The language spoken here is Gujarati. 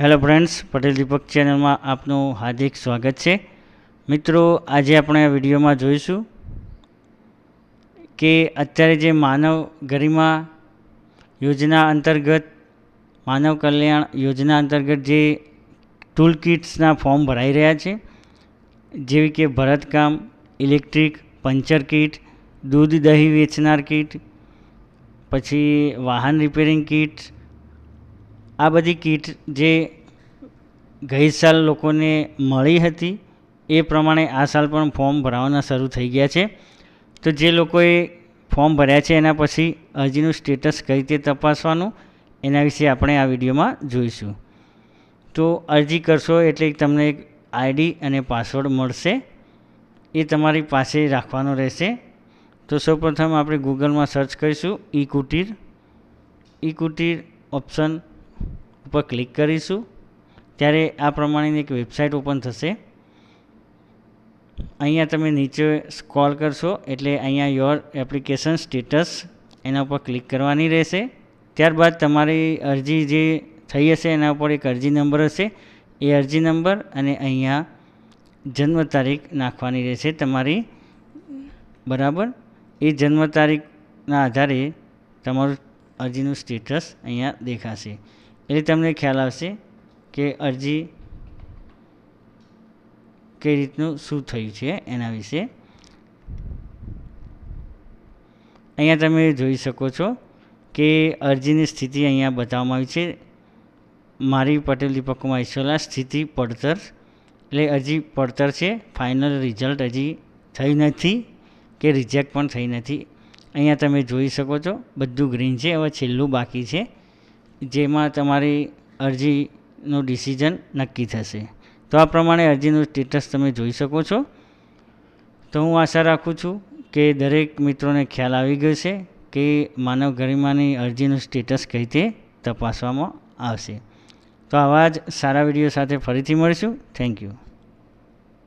હેલો ફ્રેન્ડ્સ પટેલ દીપક ચેનલમાં આપનું હાર્દિક સ્વાગત છે. મિત્રો, આજે આપણે આ વિડીયોમાં જોઈશું કે અત્યારે જે માનવ ગરિમા યોજના અંતર્ગત, માનવ કલ્યાણ યોજના અંતર્ગત જે ટૂલ કિટ્સના ફોર્મ ભરાઈ રહ્યા છે, જેવી કે ભરતકામ ઇલેક્ટ્રિક પંચર કીટ દૂધ દહીં વેચનાર કીટ પછી વાહન રિપેરિંગ કીટ આ બધી કીટ જે ગઈ સાલ લોકોને મળી હતી, એ પ્રમાણે આ સાલ પણ ફોર્મ ભરાવાના શરૂ થઈ ગયા છે. તો જે લોકોએ ફોર્મ ભર્યા છે, એના પછી અરજીનું સ્ટેટસ કઈ રીતે તપાસવાનું, એના વિશે આપણે આ વિડીયોમાં જોઈશું. તો અરજી કરશો એટલે તમને એક આઈડી અને પાસવર્ડ મળશે. એ તમારી પાસે રાખવાનો રહેશે. તો સૌપ્રથમ આપણે ગૂગલમાં સર્ચ કરીશું ઈ કુટીર. ઈ કુટીર ઓપ્શન ઉપર ક્લિક કરીશું. ત્યારે આ પ્રમાણેની એક વેબસાઇટ ઓપન થશે. અહીંયા તમે નીચે સ્કોલ કરશો એટલે અહીંયા યોર એપ્લિકેશન સ્ટેટસ એના ઉપર ક્લિક કરવાની રહેશે. ત્યારબાદ તમારી અરજી જે થઈ હશે એના ઉપર એક અરજી નંબર હશે. એ અરજી નંબર અને અહીંયા જન્મ તારીખ નાખવાની રહેશે તમારી. બરાબર? એ જન્મ તારીખના આધારે તમારું અરજીનું સ્ટેટસ અહીંયા દેખાશે. એટલે તમને ખ્યાલ આવશે કે અરજી કઈ રીતનું શું થયું છે એના વિશે. અહીંયા તમે જોઈ શકો છો કે અરજીની સ્થિતિ અહીંયા બતાવવામાં આવી છે. મારી પટેલ દીપકુમાર ઈશ્વલા સ્થિતિ પડતર. એટલે હજી પડતર છે. ફાઇનલ રિઝલ્ટ હજી થઈ નથી કે રિજેક્ટ પણ થઈ નથી. અહીંયા તમે જોઈ શકો છો, બધું ગ્રીન છે, હવે છેલ્લું બાકી છે. જેમાં તમારી અરજીનું ડિસિઝન નક્કી થશે. તો આ પ્રમાણે અરજીનું સ્ટેટસ તમે જોઈ શકો છો. તો હું આશા રાખું છું કે દરેક મિત્રોને ખ્યાલ આવી ગયો છે કે માનવ ગરિમાની અરજીનું સ્ટેટસ કઈ રીતે તપાસવામાં આવશે. તો આવા જ સારા વીડિયો સાથે ફરીથી મળીશું. Thank you